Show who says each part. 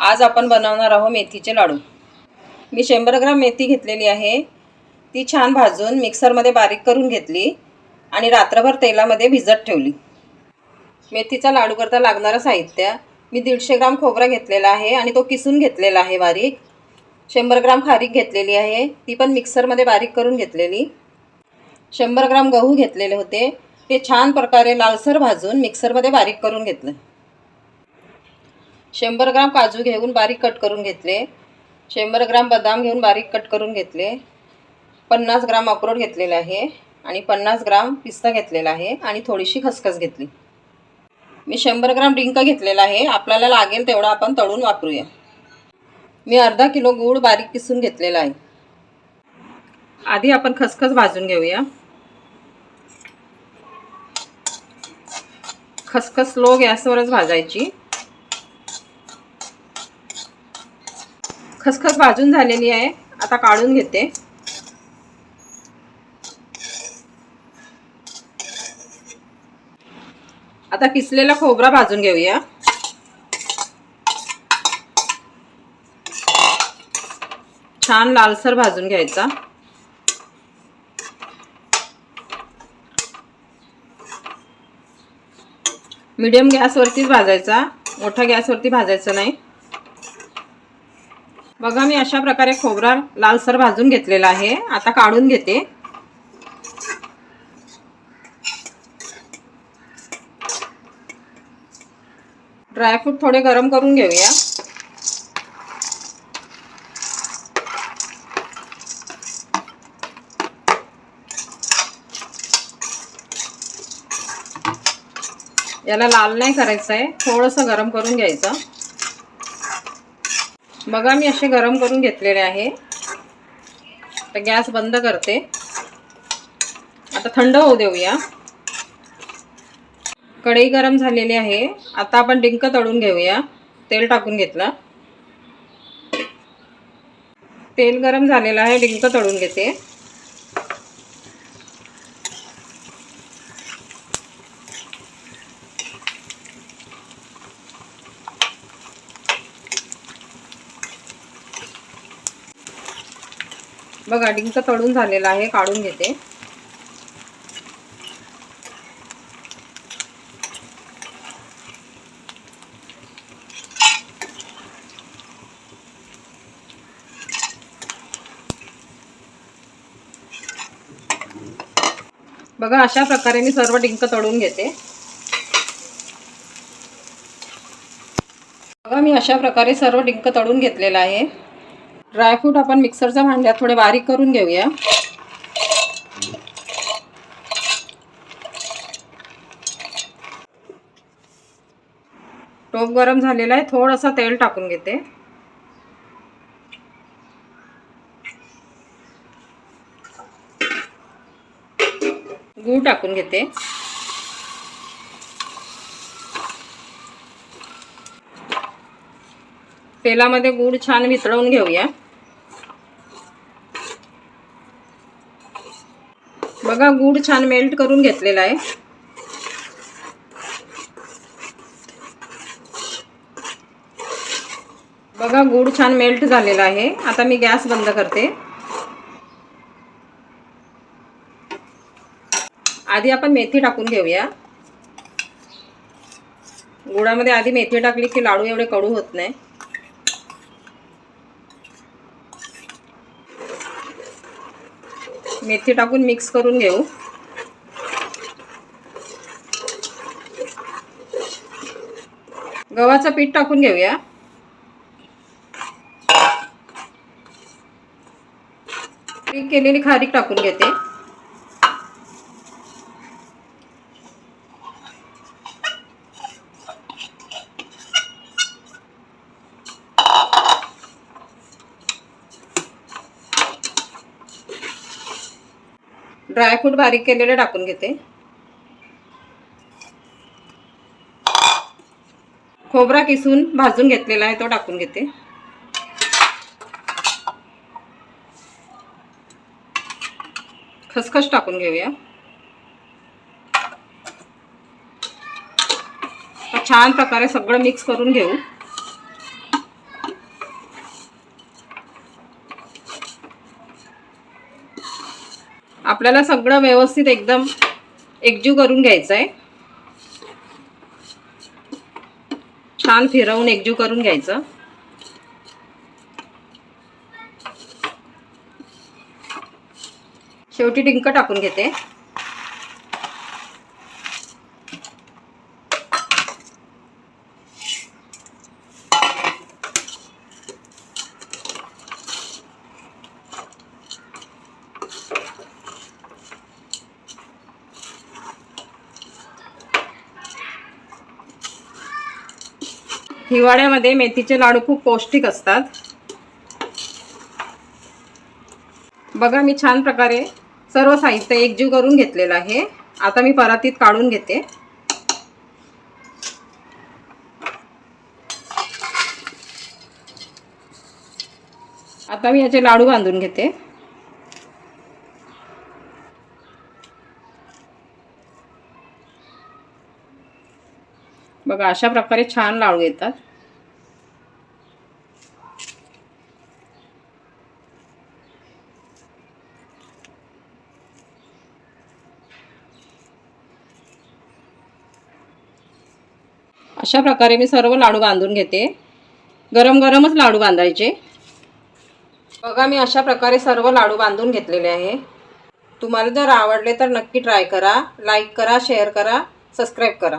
Speaker 1: आज आपण बनवणार आहोत मेथीचे लाडू. मी शंभर ग्राम मेथी घेतलेली आहे. ती छान भाजून मिक्सरमध्ये बारीक करून घेतली आणि रात्रभर तेलामध्ये भिजत ठेवली. मेथीचा लाडू करता लागणारं साहित्य मी दीडशे ग्राम खोबरा घेतलेला आहे आणि तो किसून घेतलेला आहे बारीक. शंभर ग्राम खारीक घेतलेली आहे. ती पण मिक्सरमध्ये बारीक करून घेतलेली. शंभर ग्राम गहू घेतलेले होते. ते छान प्रकारे लालसर भाजून मिक्सरमध्ये बारीक करून घेतलं. शंभर ग्राम काजू घेऊन बारीक कट करून घेतले. शंभर ग्राम बदाम घेऊन बारीक कट करून घेतले. पन्नास ग्राम अक्रोड घेतलेला आहे आणि पन्नास ग्राम पिस्ता घेतलेला आहे आणि थोडीशी खसखस घेतली. मी शंभर ग्राम डिंक घेतलेला आहे. आपल्याला लागेल तेवढा आपण तळून वापरूया. मी अर्धा किलो गूळ बारीक किसून घेतलेला आहे. आधी आपण खसखस भाजून घेऊया. खसखस लो गॅसवरच भाजायची. खसखस भाजून झालेली आहे. आता काढून घेते. आता किसलेला खोबरा भाजून घेऊया. छान लालसर भाजून घ्यायचा. मीडियम गॅसवरतीच भाजायचा. मोठ्या गॅसवरती भाजायचं नाही. बघा मी अशा प्रकारे खोबरा लालसर भाजून घेतलेला आहे. आता काढून घेते. ड्रायफ्रूट थोडे गरम करून घेऊया. याला लाल नाही करायचं आहे थोडंसं गरम करून घ्यायचं. बघा मी असे गरम करून घेतलेले आहे. तर गॅस बंद करते. आता थंड होऊ देऊया. कढई गरम झालेली आहे. आता आपण डिंक तळून घेऊया. तेल टाकून घेतलं. तेल गरम झालेलं आहे. डिंक तळून घेते. बघा डिंक तळून झालेला आहे काढून घेते. बघा अशा प्रकारे मी सर्व डिंक तळून घेते. बघा मी अशा प्रकारे सर्व डिंक तळून घेतलेला आहे. ड्रायफ्रूट आपण मिक्सरच्या भांड्यात थोडे बारीक करून घेऊया. टोप गरम झालेला आहे थोडंसं तेल टाकून घेते. गूळ टाकून घेते. तेलामध्ये गूळ छान वितळवून घेऊया. बघा गूळ छान मेल्ट करून घेतलेला आहे. बघा गूळ छान मेल्ट झालेला आहे. आता मी गॅस बंद करते. आधी आपण मेथी टाकून घेऊया. गुळामध्ये आधी मेथी टाकली की लाडू एवढे कडू होत नाही. मेथी टाकून मिक्स करून घेऊ. गव्हाचं पीठ टाकून घेऊया. केलेली खारीक टाकून घेते. ड्रायफ्रूट बारीक केलेले टाकून घेते. खोबरा किसून भाजून घेतलेला आहे तो टाकून घेते. खसखस टाकून घेऊया. छान प्रकारे सगळं मिक्स करून घेऊ. आपल्याला सगळं व्यवस्थित एकदम एकजीव करून घ्यायचं आहे छान फिरवून एकजीव करून घ्यायचं. शेवटी डिंक टाकून घेते. हिवाळ्यामध्ये मेथीचे लाडू खूप पौष्टिक असतात. बघा मी छान प्रकारे सर्व साहित्य एकजीव करून घेतलेलं आहे. आता मी परातीत काढून घेते. आता मी याचे लाडू बांधून घेते. बघा अशा प्रकारे छान लाडू येतात. अशा प्रकारे मी सर्व लाडू बांधून घेते. गरम गरमच लाडू बांधायचे. बघा मी अशा प्रकारे सर्व लाडू बांधून घेतलेले आहे. तुम्हाला जर आवडले तर नक्की ट्राय करा लाईक करा शेअर करा सबस्क्राईब करा.